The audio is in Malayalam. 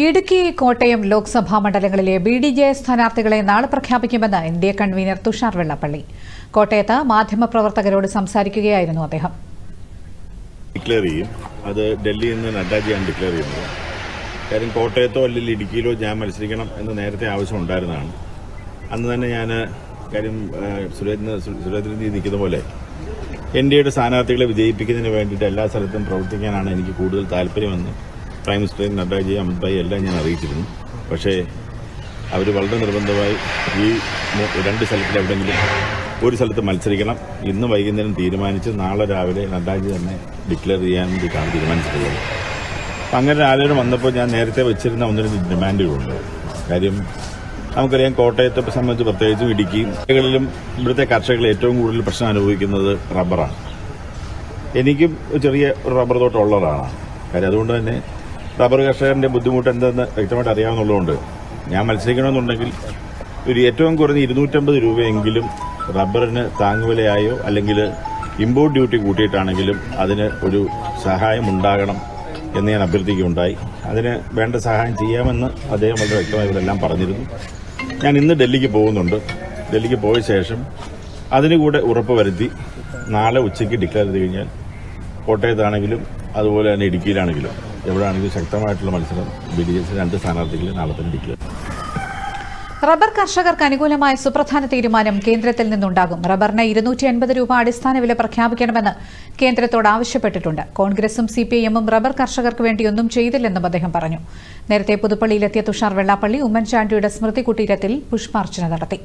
ഇടുക്കി കോട്ടയം ലോക്സഭാ മണ്ഡലങ്ങളിലെ ബി ഡി ജെ സ്ഥാനാർത്ഥികളെ നാളെ പ്രഖ്യാപിക്കുമെന്ന് N D A convener Tushar Vellappally. കോട്ടയത്ത് മാധ്യമപ്രവർത്തകരോട് സംസാരിക്കുകയായിരുന്നു അദ്ദേഹം. ഡിക്ലെയർ ചെയ്യും. അത് ഡൽഹിയിൽ നിന്ന് നഡ്ഡാജിയാണ് ഡിക്ലെയർ ചെയ്യുന്നത്. കാര്യം കോട്ടയത്തോ അല്ലെങ്കിൽ ഇടുക്കിയിലോ ഞാൻ മത്സരിക്കണം എന്ന് നേരത്തെ ആവശ്യം ഉണ്ടായിരുന്നതാണ്. അന്ന് തന്നെ ഞാൻ കാര്യം സുരേന്ദ്ര സുരേന്ദ്രജി നിൽക്കുന്ന പോലെ എൻ ഡി എയുടെ സ്ഥാനാർത്ഥികളെ വിജയിപ്പിക്കുന്നതിന് വേണ്ടിയിട്ട് എല്ലാ സ്ഥലത്തും പ്രവർത്തിക്കാനാണ് എനിക്ക് കൂടുതൽ താല്പര്യമെന്ന് പ്രൈം മിനിസ്റ്ററെ നഡ്ഡാജി അമിത്ഭായി എല്ലാം ഞാൻ അറിയിച്ചിരുന്നു. പക്ഷേ അവർ വളരെ നിർബന്ധമായി ഈ രണ്ട് സ്ഥലത്തിൽ എവിടെയെങ്കിലും ഒരു സ്ഥലത്ത് മത്സരിക്കണം. ഇന്ന് വൈകുന്നേരം തീരുമാനിച്ച് നാളെ രാവിലെ നഡ്ഡാജി തന്നെ ഡിക്ലെയർ ചെയ്യാൻ വേണ്ടിയിട്ടാണ് തീരുമാനിച്ചിട്ടുള്ളത്. അങ്ങനെ ആലോചന വന്നപ്പോൾ ഞാൻ നേരത്തെ വെച്ചിരുന്ന ഒന്നൊരു ഡിമാൻഡുകളുണ്ട് കാര്യം നമുക്കറിയാം കോട്ടയത്തെ സംബന്ധിച്ച് പ്രത്യേകിച്ചും ഇടുക്കിയും ജില്ലകളിലും ഇവിടുത്തെ കർഷകർ ഏറ്റവും കൂടുതൽ പ്രശ്നം അനുഭവിക്കുന്നത് റബ്ബറാണ് എനിക്കും ചെറിയ റബ്ബർ തോട്ടം ഉള്ളതാണ്. കാര്യം അതുകൊണ്ട് തന്നെ റബ്ബർ കർഷകന്റെ ബുദ്ധിമുട്ട് എന്തെന്ന് വ്യക്തമായിട്ട് അറിയാവുന്നതുകൊണ്ട് ഞാൻ മത്സരിക്കണമെന്നുണ്ടെങ്കിൽ ഒരു ഏറ്റവും കുറഞ്ഞ ഇരുന്നൂറ്റമ്പത് രൂപയെങ്കിലും റബ്ബറിന് താങ്ങുവിലയായോ അല്ലെങ്കിൽ ഇമ്പോർട്ട് ഡ്യൂട്ടി കൂട്ടിയിട്ടാണെങ്കിലും അതിന് ഒരു സഹായം ഉണ്ടാകണം എന്ന് ഞാൻ അഭ്യർത്ഥിക്കുകയുണ്ടായി. അതിന് വേണ്ട സഹായം ചെയ്യാമെന്ന് അദ്ദേഹം വളരെ വ്യക്തമായി ഇവരെല്ലാം പറഞ്ഞിരുന്നു. ഞാൻ ഇന്ന് ഡൽഹിക്ക് പോകുന്നുണ്ട്. ഡൽഹിക്ക് പോയ ശേഷം അതിനുകൂടെ ഉറപ്പ് വരുത്തി നാളെ ഉച്ചയ്ക്ക് ഡിക്ലെയർ ചെയ്ത് കഴിഞ്ഞാൽ കോട്ടയത്താണെങ്കിലും അതുപോലെ തന്നെ ഇടുക്കിയിലാണെങ്കിലും എവിടെയാണെങ്കിലും ശക്തമായിട്ടുള്ള മത്സരം ബി ഡി എസ് രണ്ട് സ്ഥാനാർത്ഥികളെ നാളെ തന്നെ റബ്ബർ കർഷകർക്ക് അനുകൂലമായ സുപ്രധാന തീരുമാനം കേന്ദ്രത്തിൽ നിന്നുണ്ടാകും. റബ്ബറിന് ഇരുന്നൂറ്റി എൺപത് രൂപ അടിസ്ഥാന വില പ്രഖ്യാപിക്കണമെന്ന് കേന്ദ്രത്തോട് ആവശ്യപ്പെട്ടിട്ടുണ്ട്. കോൺഗ്രസും സി പി എമ്മും റബ്ബർ കർഷകർക്ക് വേണ്ടിയൊന്നും ചെയ്തില്ലെന്നും അദ്ദേഹം പറഞ്ഞു. നേരത്തെ പുതുപ്പള്ളിയിലെത്തിയ തുഷാർ വെള്ളാപ്പള്ളി ഉമ്മൻചാണ്ടിയുടെ സ്മൃതി കുട്ടീരത്തിൽ പുഷ്പാർച്ചന നടത്തി.